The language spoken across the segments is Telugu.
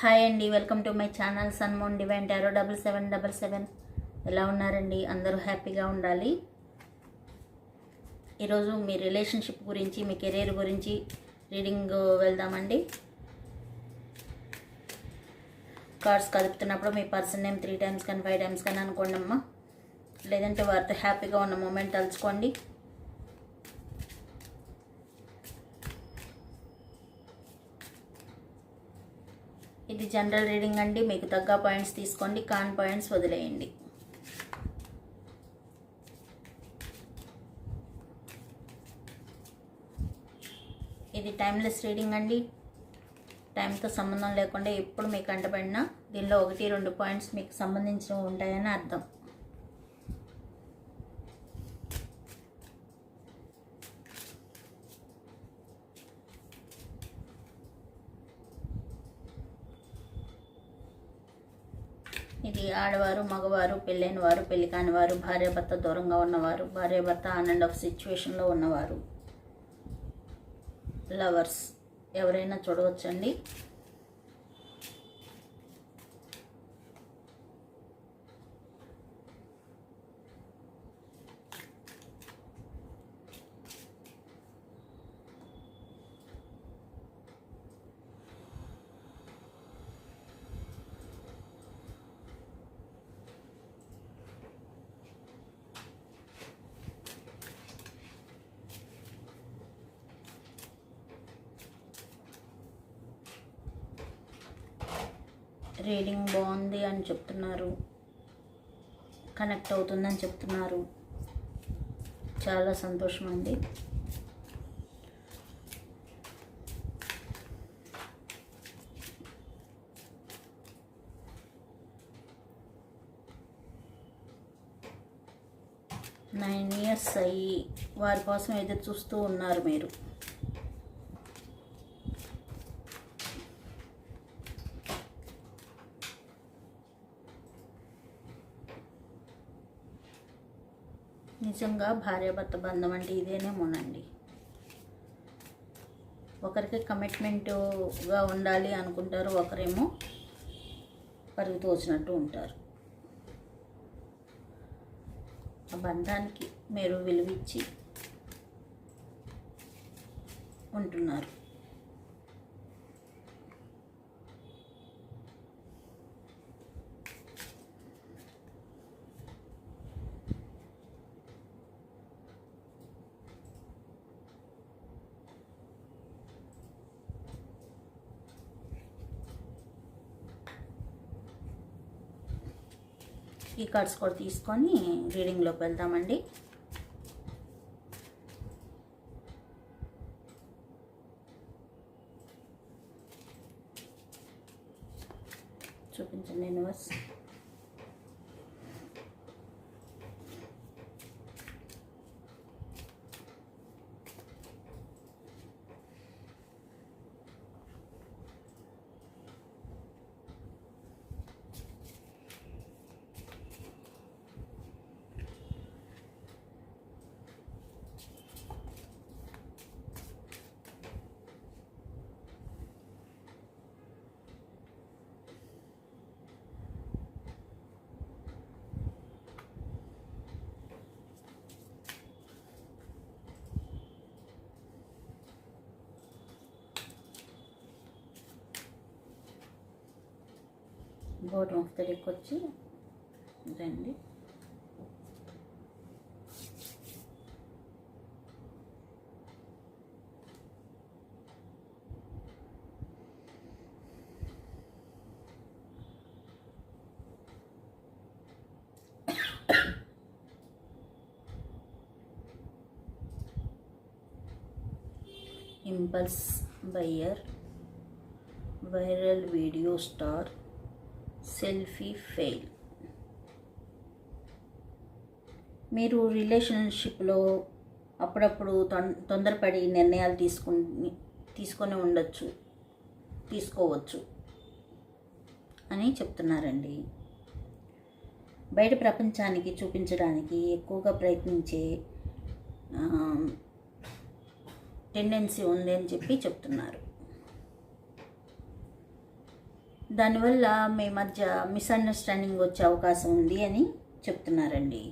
హాయ్ అండి welcome to my channel సన్మోన్ divine tarot double seven double seven. ఎలా ఉన్నారండి? అందరూ హ్యాపీగా ఉండాలి. ఈరోజు మీ రిలేషన్షిప్ గురించి మీ కెరీర్ గురించి రీడింగ్ వెళ్దామండి. కార్డ్స్ కదుపుతున్నప్పుడు మీ పర్సన్ నేమ్ త్రీ టైమ్స్ కానీ ఫైవ్ టైమ్స్ కానీ అనుకోండి అమ్మా లేదంటే వారితో హ్యాపీగా ఉన్న మూమెంట్ తలుచుకోండి. ఇది జనరల్ రీడింగ్ అండి. మీకు తగ్గ పాయింట్స్ తీసుకోండి. కాన్ పాయింట్స్ వదిలేయండి. ఇది టైమ్లెస్ రీడింగ్ అండి. టైంతో సంబంధం లేకుండా ఎప్పుడు మీకు అంటబడినా దీనిలో ఒకటి రెండు పాయింట్స్ మీకు సంబంధించినవి ఉంటాయని అర్థం. ఇది ఆడవారు మగవారు పెళ్ళైన వారు పెళ్ళి కాని వారు భార్యాభర్త దూరంగా ఉన్నవారు భార్యాభర్త ఆన్ అండ్ ఆఫ్ సిచ్యువేషన్లో ఉన్నవారు. లవర్స్ ఎవరైనా చూడవచ్చండి? రీడింగ్ బాగుంది అని చెప్తున్నారు. కనెక్ట్ అవుతుందని చెప్తున్నారు. చాలా సంతోషం అండి నైన్ ఇయర్స్ అయ్యి వారి కోసం ఎదురు చూస్తూ ఉన్నారు మీరు. నిజంగా భార్యాభర్త బంధం అంటే ఇదేనేమోనండి ఒకరికి కమిట్మెంట్గా ఉండాలి అనుకుంటారు ఒకరేమో పరుగు తోచినట్టు ఉంటారు. ఆ బంధానికి మీరు విలువిచ్చి ఉంటున్నారు. ఈ కార్డ్స్ కూడా తీసుకొని రీడింగ్లోకి వెళ్దామండి చూపించండి యూనివర్స్. బాటమ్ ఆఫ్ ద వచ్చి రండి. Impulse buyer viral video star selfie fail మీరు రిలేషన్షిప్లో అప్పుడప్పుడు తొం తొందరపడి నిర్ణయాలు తీసుకుని తీసుకొని ఉండొచ్చు తీసుకోవచ్చు అని చెప్తున్నారండి. బయట ప్రపంచానికి చూపించడానికి ఎక్కువగా ప్రయత్నించే టెండెన్సీ ఉంది అని చెప్పి చెప్తున్నారు. దానివల్ల మీ మధ్య మిస్అండర్స్టాండింగ్ వచ్చే అవకాశం ఉంది అని చెప్తున్నారండి.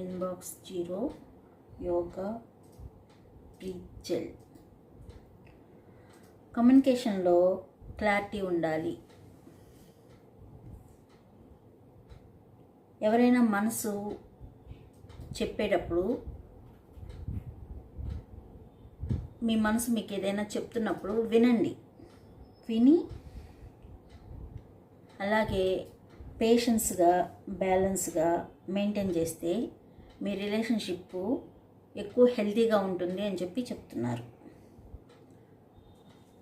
ఇన్బాక్స్ జీరో యోగా ప్రీచెల్ కమ్యూనికేషన్లో క్లారిటీ ఉండాలి. ఎవరైనా మనసు చెప్పేటప్పుడు మీ మనసు మీకు ఏదైనా చెప్తున్నప్పుడు వినండి. విని అలాగే పేషెన్స్గా బ్యాలెన్స్గా మెయింటైన్ చేస్తే మీ రిలేషన్షిప్ ఎక్కువ హెల్తీగా ఉంటుంది అని చెప్పి చెప్తున్నారు.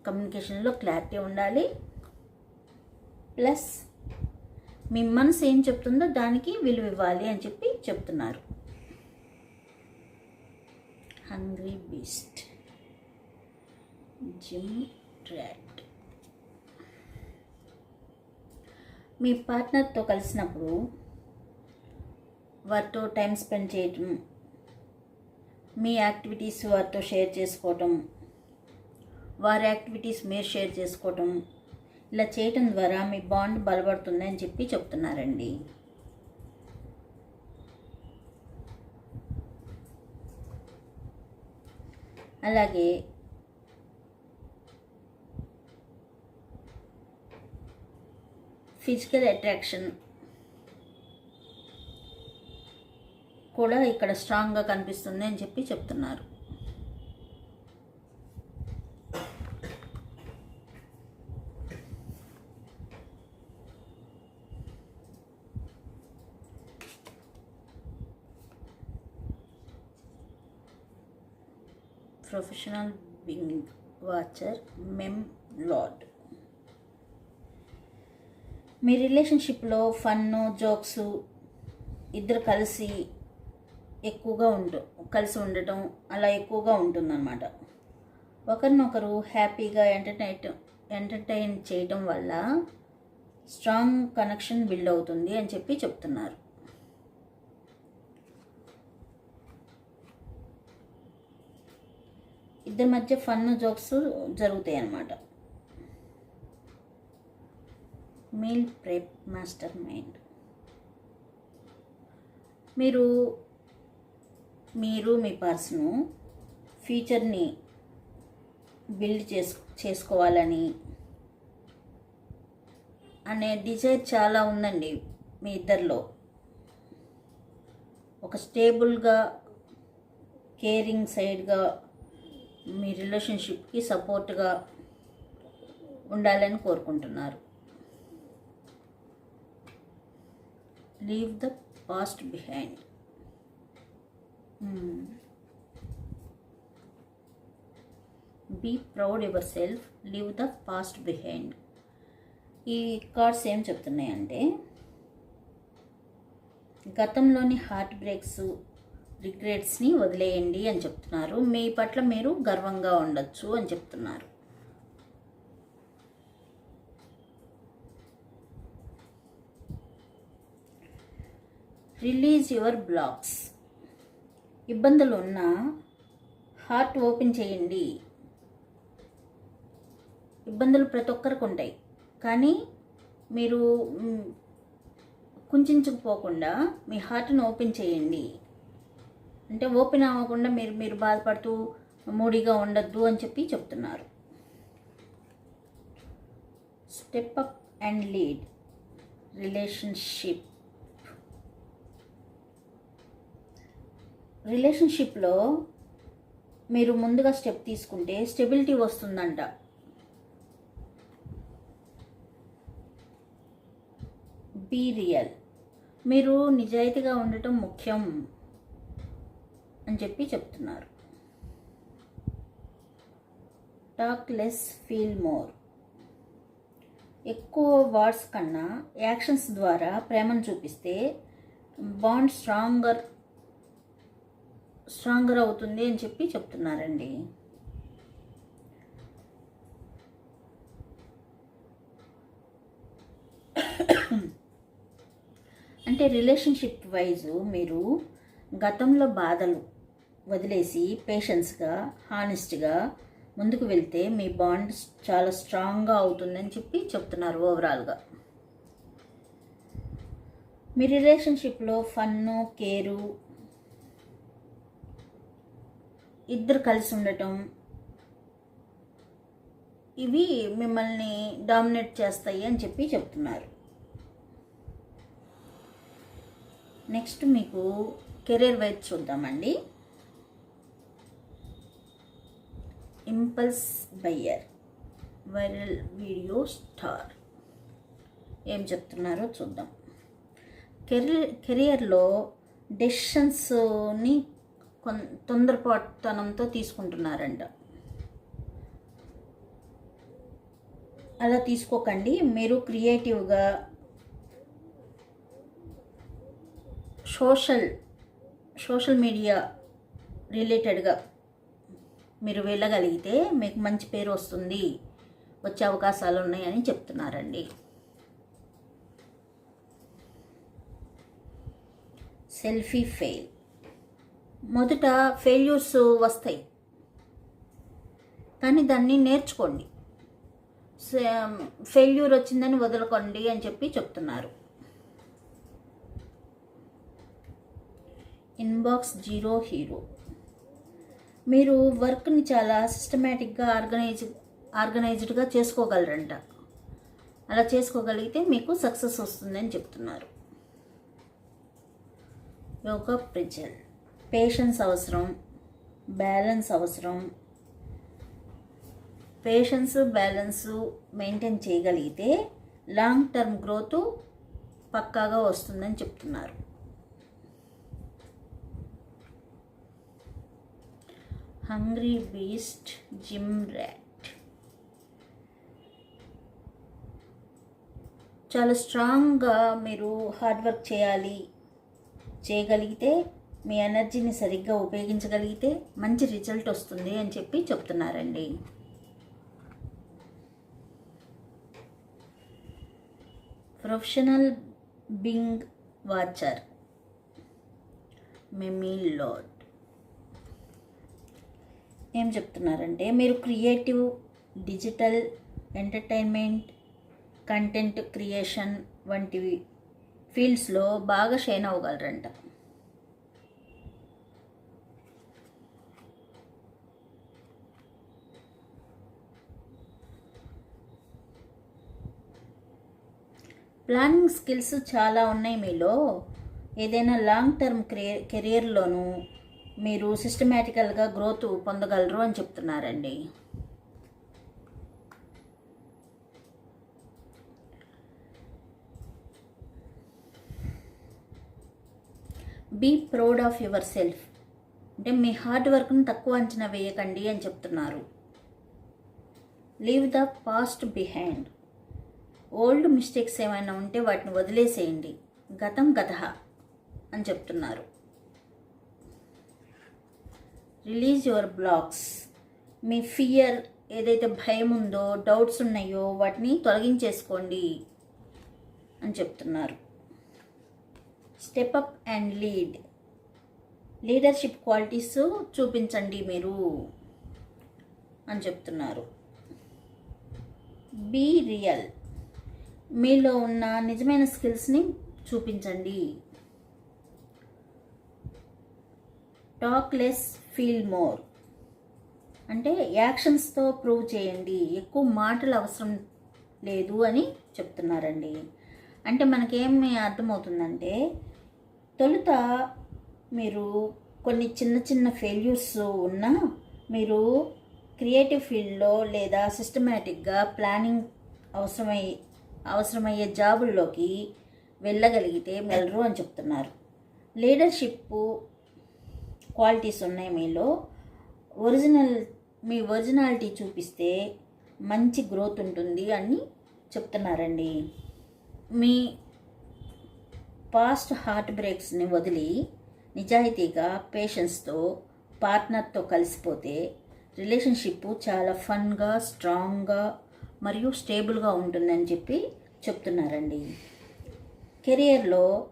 కమ్యూనికేషన్లో క్లారిటీ ఉండాలి. ప్లస్ మీ మనసు ఏం చెప్తుందో దానికి విలువ ఇవ్వాలి అని చెప్పి చెప్తున్నారు. Hungry beast. జిమ్ ర్యాట్ మీ పార్ట్నర్తో కలిసినప్పుడు వారితో టైం స్పెండ్ చేయటం మీ యాక్టివిటీస్ వారితో షేర్ చేసుకోవటం వారి యాక్టివిటీస్ మీరు షేర్ చేసుకోవటం ఇలా చేయటం ద్వారా మీ బాండ్ బలపడుతుందని చెప్పి చెప్తున్నారండి. అలాగే ఫిజికల్ అట్రాక్షన్ కూడా ఇక్కడ స్ట్రాంగ్గా కనిపిస్తుంది అని చెప్పి చెప్తున్నారు. Professional binge watcher meme lad మీ రిలేషన్షిప్లో ఫన్ను జోక్స్ ఇద్దరు కలిసి ఎక్కువగా ఉంటు కలిసి ఉండటం అలా ఎక్కువగా ఉంటుందన్నమాట. ఒకరినొకరు హ్యాపీగా ఎంటర్టైన్ ఎంటర్టైన్ చేయటం వల్ల స్ట్రాంగ్ కనెక్షన్ బిల్డ్ అవుతుంది అని చెప్పి చెప్తున్నారు. ఇద్దరి మధ్య ఫన్ జోక్స్ జరుగుతాయి అన్నమాట. Meal prep mastermind. మీరు మీరు మీ పర్సను ఫ్యూచర్ని బిల్డ్ చేసు చేసుకోవాలని అనే డిజైర్ చాలా ఉందండి మీ ఇద్దరిలో. ఒక స్టేబుల్గా కేరింగ్ సైడ్గా మీ రిలేషన్షిప్కి సపోర్ట్గా ఉండాలని కోరుకుంటున్నారు. Leave the past behind be proud yourself leave the past behind ఈ కార్డ్స్ ఏం చెప్తున్నాయంటే గతంలోని హార్ట్ బ్రేక్స్ రిగ్రెట్స్ని వదిలేయండి అని చెప్తున్నారు. మీ పట్ల మీరు గర్వంగా ఉండొచ్చు అని చెప్తున్నారు. Release your blocks. ఇబ్బందులు ఉన్నా హార్ట్ ఓపెన్ చేయండి. ఇబ్బందులు ప్రతి ఒక్కరికి ఉంటాయి. కానీ మీరు కుంచుకుపోకుండా మీ హార్ట్ని ఓపెన్ చేయండి. అంటే ఓపెన్ అవ్వకుండా మీరు మీరు బాధపడుతూ మూడీగా ఉండద్దు అని చెప్పి చెప్తున్నారు. Step up and lead relationship రిలేషన్షిప్లో మీరు ముందుగా స్టెప్ తీసుకుంటే స్టెబిలిటీ వస్తుందంట. బీ రియల్ మీరు నిజాయితీగా ఉండటం ముఖ్యం. అని చెప్పి చెప్తున్నారు. టాక్ లెస్ ఫీల్ మోర్ ఎక్కువ వర్డ్స్ కన్నా యాక్షన్స్ ద్వారా ప్రేమను చూపిస్తే బాండ్ స్ట్రాంగర్ స్ట్రాంగర్ అవుతుంది అని చెప్పి చెప్తున్నారండి. అంటే రిలేషన్షిప్ వైజు మీరు గతంలో బాధలు వదిలేసి పేషెన్స్గా హానెస్ట్గా ముందుకు వెళ్తే మీ బాండ్ చాలా స్ట్రాంగ్గా అవుతుందని చెప్పి చెప్తున్నారు ఓవరాల్గా మీ రిలేషన్షిప్లో ఫన్ను కేరు ఇద్దరు కలిసి ఉండటం ఇవి మిమ్మల్ని డామినేట్ చేస్తాయి అని చెప్పి చెప్తున్నారు. నెక్స్ట్ మీకు కెరీర్ వైజ్ చూద్దామండి. Impulse buyer. Viral video star. ఏం చెప్తున్నారో చూద్దాం. కెరీర్ కెరియర్లో డెసిషన్స్ని కొన్ తొందరపాటుతనంతో తీసుకుంటున్నారంట. అలా తీసుకోకండి. మీరు క్రియేటివ్గా సోషల్ సోషల్ మీడియా రిలేటెడ్గా మీరు వెళ్ళగలిగితే మీకు మంచి పేరు వస్తుంది. వచ్చే అవకాశాలు ఉన్నాయని చెప్తున్నారండి. Selfie fail. మొదట ఫెయిల్యూర్స్ వస్తాయి. కానీ దాన్ని నేర్చుకోండి. ఫెయిల్యూర్ వచ్చిందని వదులుకోండి అని చెప్పి చెప్తున్నారు. Inbox zero hero. మీరు వర్క్ని చాలా సిస్టమేటిక్గా ఆర్గనైజ్ ఆర్గనైజ్డ్గా చేసుకోగలరంట. అలా చేసుకోగలిగితే మీకు సక్సెస్ వస్తుందని చెప్తున్నారు. యోగా ప్రిజల్ పేషెన్స్ అవసరం బ్యాలెన్స్ అవసరం. పేషెన్స్ బ్యాలెన్స్ మెయింటైన్ చేయగలిగితే లాంగ్ టర్మ్ గ్రోత్ పక్కాగా వస్తుందని చెప్తున్నారు. Hungry beast gym rat. చాలా స్ట్రాంగ్గా మీరు హార్డ్ వర్క్ చేయాలి చేయగలిగితే మీ ఎనర్జీని సరిగ్గా ఉపయోగించగలిగితే మంచి రిజల్ట్ వస్తుంది అని చెప్పి చెప్తున్నారండి. Professional binge watcher meme lad ఏం చెప్తున్నారంటే మీరు creative digital entertainment content creation వంటివి ఫీల్డ్స్లో బాగా షైన్ అవ్వగలరంట. ప్లానింగ్ స్కిల్స్ చాలా ఉన్నాయి మీలో. ఏదైనా లాంగ్ టర్మ్ కెరియర్లోనూ మీరు సిస్టమేటికల్గా గ్రోత్ పొందగలరు అని చెప్తున్నారండి. Be proud of yourself అంటే మీ హార్డ్ వర్క్ను తక్కువ అంచనా వేయకండి అని చెప్తున్నారు. Leave the past behind old mistakes ఏమైనా ఉంటే వాటిని వదిలేసేయండి. గతం గత అని చెప్తున్నారు. రిలీజ్ యువర్ బ్లాక్స్ మీ ఫియర్ ఏదైతే భయం ఉందో డౌట్స్ ఉన్నాయో వాటిని తొలగించేసుకోండి అని చెప్తున్నారు. Step up and lead leadership qualities చూపించండి మీరు అని చెప్తున్నారు. బీ రియల్ మీలో ఉన్న నిజమైన స్కిల్స్ని చూపించండి. Talk less feel more. అంటే యాక్షన్స్తో ప్రూవ్ చేయండి. ఎక్కువ మాటలు అవసరం లేదు అని చెప్తున్నారండి. అంటే మనకేమి అర్థమవుతుందంటే తొలుత మీరు కొన్ని చిన్న చిన్న ఫెయిల్యూర్స్ ఉన్నా మీరు క్రియేటివ్ ఫీల్డ్లో లేదా సిస్టమేటిక్గా ప్లానింగ్ అవసరమై అవసరమయ్యే జాబుల్లోకి వెళ్ళగలిగితే వెళ్ళరు అని చెప్తున్నారు. లీడర్షిప్ క్వాలిటీస్ ఉన్నాయి మీలో. ఒరిజినల్ మీ ఒరిజినాలిటీ చూపిస్తే మంచి గ్రోత్ ఉంటుంది అని చెప్తున్నారండి. మీ పాస్ట్ హార్ట్ బ్రేక్స్ని వదిలి నిజాయితీగా పేషెన్స్తో పార్ట్నర్తో కలిసిపోతే రిలేషన్షిప్ చాలా ఫన్గా స్ట్రాంగ్గా మరియు స్టేబుల్గా ఉంటుందని చెప్పి చెప్తున్నారండి. కెరియర్లో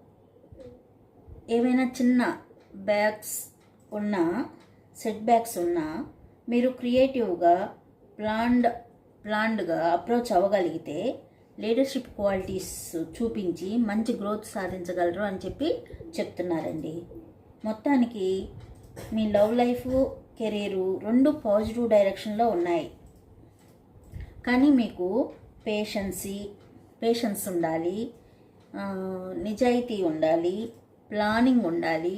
ఏమైనా చిన్న బ్యాగ్స్ ఉన్న సెట్ బ్యాక్స్ ఉన్న మీరు క్రియేటివ్గా ప్లాన్డ్ ప్లాన్డ్గా అప్రోచ్ అవ్వగలిగితే లీడర్షిప్ క్వాలిటీస్ చూపించి మంచి గ్రోత్ సాధించగలరు అని చెప్పి చెప్తున్నారండి. మొత్తానికి మీ లవ్ లైఫ్ కెరీరు రెండు పాజిటివ్ డైరెక్షన్లో ఉన్నాయి. కానీ మీకు పేషెన్సీ పేషెన్స్ ఉండాలి. నిజాయితీ ఉండాలి. ప్లానింగ్ ఉండాలి.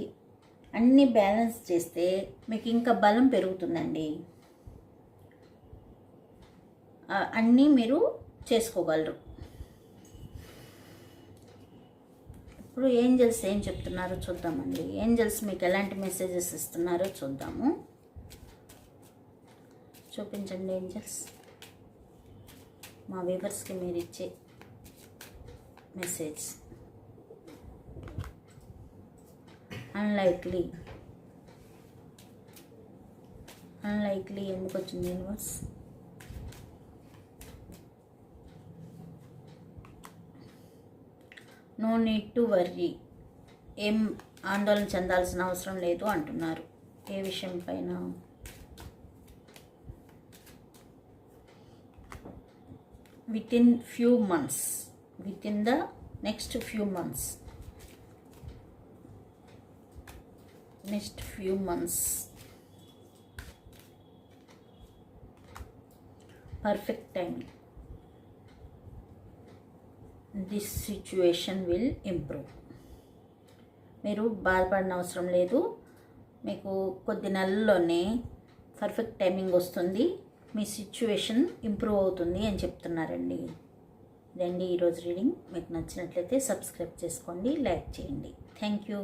అన్నీ బ్యాలెన్స్ చేస్తే మీకు ఇంకా బలం పెరుగుతుందండి. అన్నీ మీరు చేసుకోగలరు. ఇప్పుడు ఏంజల్స్ ఏం చెప్తున్నారో చూద్దామండి. ఏంజల్స్ మీకు ఎలాంటి మెసేజెస్ ఇస్తున్నారో చూద్దాము. చూపించండి ఏంజల్స్. మా వీవర్స్కి మీరు ఇచ్చే మెసేజ్. అన్లైక్లీ అన్లైక్లీ ఎందుకు వచ్చింది universe no need to worry ఏం ఆందోళన చెందాల్సిన అవసరం లేదు అంటున్నారు. ఏ విషయం పైన? Within few months within the next few months next few months perfect timing this situation will improve మీరు బాధపడిన అవసరం లేదు. మీకు కొద్ది నెలల్లోనే పర్ఫెక్ట్ టైమింగ్ వస్తుంది. మీ సిచ్యువేషన్ ఇంప్రూవ్ అవుతుంది అని చెప్తున్నారండి. ఇదండి ఈరోజు రీడింగ్. మీకు నచ్చినట్లయితే సబ్స్క్రైబ్ చేసుకోండి లైక్ చేయండి. Thank you